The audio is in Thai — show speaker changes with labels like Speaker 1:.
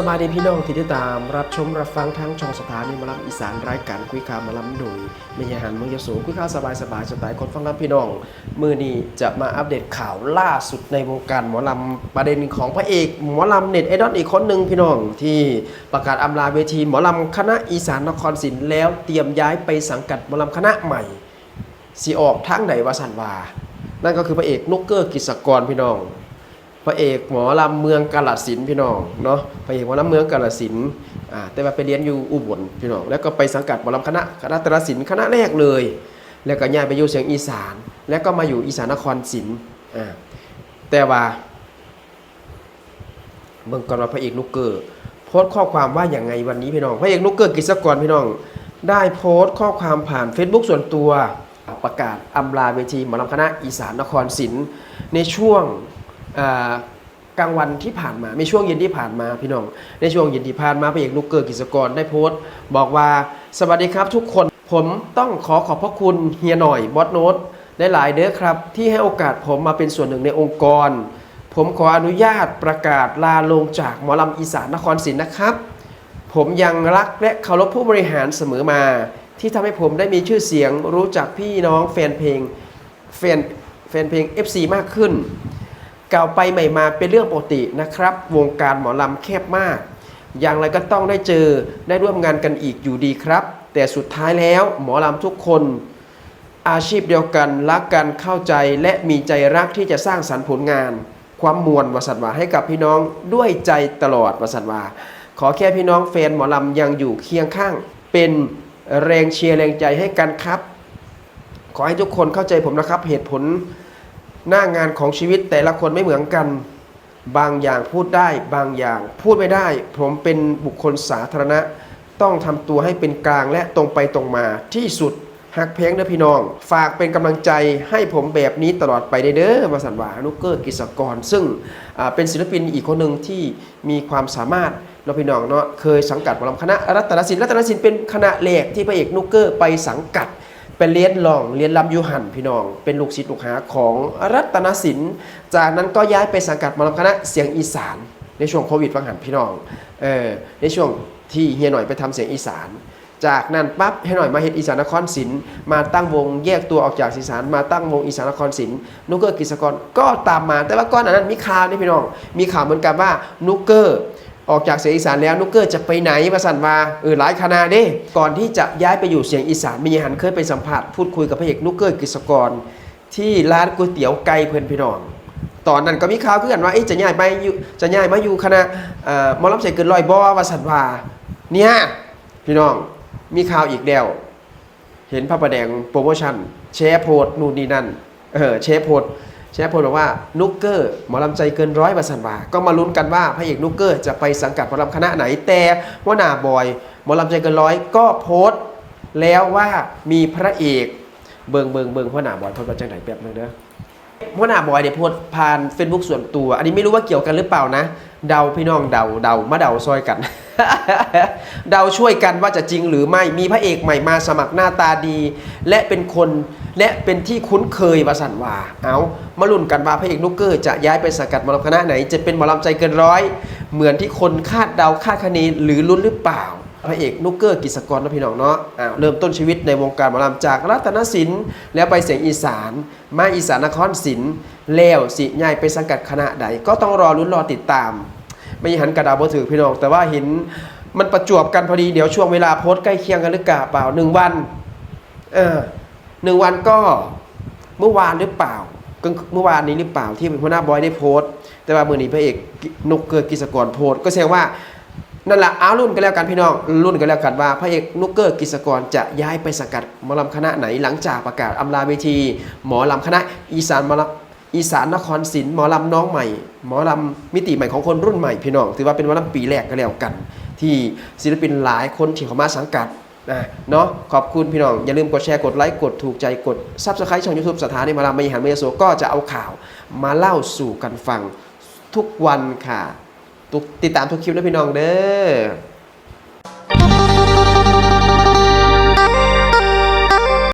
Speaker 1: สบายดีพี่น้องที่ติดตาม รับชมรับฟังทั้งช่องสถานีมอลำอีสานรายการคุยข่าวมอลำโดยเมียหันเมืองยโสคุยข่าวสบายสบายๆสไตล์คนฟังลำพี่น้อง มือนี้จะมาอัปเดตข่าวล่าสุดในวงการหมอลำประเด็นของพระเอกหมอลำเน็ตไอดอลอีกคนหนึ่งพี่น้องที่ประกาศอำลาเวทีหมอลำคณะอีสานนครศรีแล้วเตรียมย้ายไปสังกัดหมอลำคณะใหม่สีออกทางไหนวาสันวานั่นก็คือพระเอกนุกเกอร์กิษกรพี่น้อง พระเอกหมอลำเมืองกาลสินธุ์พี่น้องเนาะพระเอกหมอลำเมืองกาลสินธุ์อ่าแต่ว่าไปเรียนอยู่อุบลพี่น้องแล้วก็ไปสังกัดหมอลำคณะคณะตรศิลป์คณะแรกเลย แล้วก็ย้ายไปอยู่เสียงอีสาน แล้วก็มาอยู่อีสานนครศิลป์อ่าแต่ว่าเมืองก่อนว่าพระเอกนุกเกอร์โพสต์ข้อความว่าอย่างไงวันนี้พี่น้องพระเอกนุกเกอร์กิษกรพี่น้อง ได้โพสต์ข้อความผ่าน Facebook ส่วนตัวประกาศอำลาเวทีหมอลำคณะอีสานนครศิลป์ในช่วง กลางวันที่ผ่านมาม่ช่วงเย็นที่ผ่านมาพี่น้อง ในช่วงเย็นที่ผ่านมาพระเอกนุกเกอร์กิจกรได้โพสต์ บอกว่าสวัสดีครับทุกคนผมต้องขอขอบพระคุณเฮียหน่อยบอสโนตได้หลายเด้อครับ ที่ให้โอกาสผมมาเป็นส่วนหนึ่งในองค์กร ผมขออนุญาตประกาศลาลงจากหมอลำอีสานนครศรีนะครับ ผมยังรักและเคารพผู้บริหารเสมอมา ที่ทำให้ผมได้มีชื่อเสียงรู้จักพี่น้องแฟนเพลงแฟนแฟนเพลง FC มากขึ้น เก่าไปใหม่มาเป็นเรื่องปกตินะครับ วงการหมอลำแคบมาก อย่างไรก็ต้องได้เจอได้ร่วมงานกันอีกอยู่ดีครับ แต่สุดท้ายแล้วหมอลำทุกคน อาชีพเดียวกันรักกันเข้าใจและมีใจรักที่จะสร้างสรรค์ผลงาน ความมวลวสันวาให้กับพี่น้องด้วยใจตลอดวสันวาขอแค่พี่น้องแฟนหมอลำยังอยู่เคียงข้าง เป็นแรงเชียร์แรงใจให้กันครับ ขอให้ทุกคนเข้าใจผมนะครับเหตุผล หน้างานของชีวิตแต่ละคนไม่เหมือนกัน บางอย่างพูดได้บางอย่าง พูดไม่ได้ ผมเป็นบุคคลสาธารณะ ต้องทำตัวให้เป็นกลางและตรงไปตรงมาที่สุดหักเพลงเด้อพี่น้อง ฝากเป็นกำลังใจให้ผมแบบนี้ตลอดไปเด้อมาสันวานุกเกอร์กิจกร ซึ่งเป็นศิลปินอีกคนหนึ่งที่มีความสามารถเราพี่น้องเนาะเคยสังกัดหมอลำคณะรัตนศิลป์รัตนศิลป์เป็นคณะแรกที่พระเอกนุกเกอร์ไปสังกัด เป็นเรียนลองเรียนลำยูหันพี่น้อง เป็นลูกศิษย์ลูกหาของรัตนศิลป์จากนั้นก็ย้ายไปสังกัดมอลำคณะเสียงอีสาน ในช่วงโควิดฟังหันพี่น้องเออในช่วงที่เฮียหน่อยไปทำเสียงอีสาน จากนั้นปั๊บให้หน่อยมาเฮ็ดอีสานนครศิลป์มาตั้งวงแยกตัวออกจากอีสานมาตั้งวงอีสานนครศิลป์นุกเกอร์กิจกรก็ตามมาแต่ว่าก่อนนั้นมีข่าวนี่พี่น้อง มีข่าวเหมือนกันว่านุกเกอร์ ออกจากเสียงอีสานแล้วนุกเกอร์จะไปไหนมาสั่นมาเออหลายคณะเด้ ก่อนที่จะย้ายไปอยู่เสียงอีสานมีหันเคยไปสัมผัสพูดคุยกับพระเอกนุกเกอร์กฤษกร ที่ร้านก๋วยเตี๋ยวไก่เพื่อนพี่น้องตอนนั้นก็มีข่าวขึ้นกันว่าเอ๊ะจะย้ายไปจะย้ายมาอยู่คณะเอ่อหมอลำใจเกินร้อยบ่ว่าสันวาเนี่ยพี่น้องมีข่าวอีกแล้วเห็นพระประแดงโปรโมชั่นแชร์โพสต์นู่นนี่นั่นเออแชร์โพสต์ ชร์โพสต์บอกว่านุกเกอร์หมอลำใจเกินร้อยบาสันวาก็มาลุ้นกันว่าพระเอกนุกเกอร์จะไปสังกัดหมอลำคณะไหนแต่ว่านาบอยหมอลำใจเกินร้อยก็โพสต์แล้วว่ามีพระเอกเบิงเบิงเบิงหัวหน้าบอยโพสต์มาจากไหนแบบนึงเด้อหัวหน้าบอยเนี่ยโพสต์ผ่านเฟซบุ๊กส่วนตัว อันนี้ไม่รู้ว่าเกี่ยวกันหรือเปล่านะ เดาพี่น้องเดาเดามาเดาซอยกัน เดาช่วยกันว่าจะจริงหรือไม่มีพระเอกใหม่มาสมัครหน้าตาดี และเป็นคนและเป็นที่คุ้นเคยวาสันวาเอามาลุ้นกันว่าพระเอกนุกเกอร์จะย้ายไปสังกัดมอลำคณะไหน จะเป็นหมอลำใจเกินร้อย เหมือนที่คนคาดเดาคาดคะเนหรือลุ้นหรือเปล่าพระเอกนุกเกอร์กิษกรนะพี่น้องเนาะอ้าวเริ่มต้นชีวิตในวงการหมอลำจากรัตนศิลป์แล้วไปเสียงอีสาน มาอีสานนครศิลป์แล้วสิย้ายไปสังกัดคณะใดก็ต้องรอลุ้นรอติดตาม ไม่หันกระดาษบ่ถือพี่น้อง แต่ว่าเห็นมันประจวบกันพอดีเดี๋ยวช่วงเวลาโพสต์ใกล้เคียงกันหรือเปล่าหนึ่งวันเออหนึ่งวันก็เมื่อวานหรือเปล่าเมื่อวานนี้หรือเปล่าที่หัวหน้าบอยได้โพสต์แต่ว่ามือนี้พระเอกนกเกิดกิจกรโพสต์ก็แสดงว่านั่นแหละเอารุ่นกันแล้วกันพี่น้องรุ่นกันแล้วกันว่าพระเอกนุกเกอร์กิจกรจะย้ายไปสังกัดหมอลำคณะไหนหลังจากประกาศอำลาเวที หมอลำคณะอีสานหมอลำ อีสานนครศิลป์หมอลำน้องใหม่ หมอลำมิติใหม่ของคนรุ่นใหม่พี่น้องถือว่าเป็นหมอลำปีแรกก็แล้วกัน ที่ศิลปินหลายคนที่เขามาสังกัดนะเนาะขอบคุณพี่น้อง อย่าลืมกดแชร์กดไลค์กดถูกใจกดซับสไครต์ช่องยูทูบสถานีหมาลำมหันมยโสก็จะเอาข่าวมาเล่าสู่กันฟังทุกวันค่ะติดตามทุกคลิปนะพี่น้องเด้อ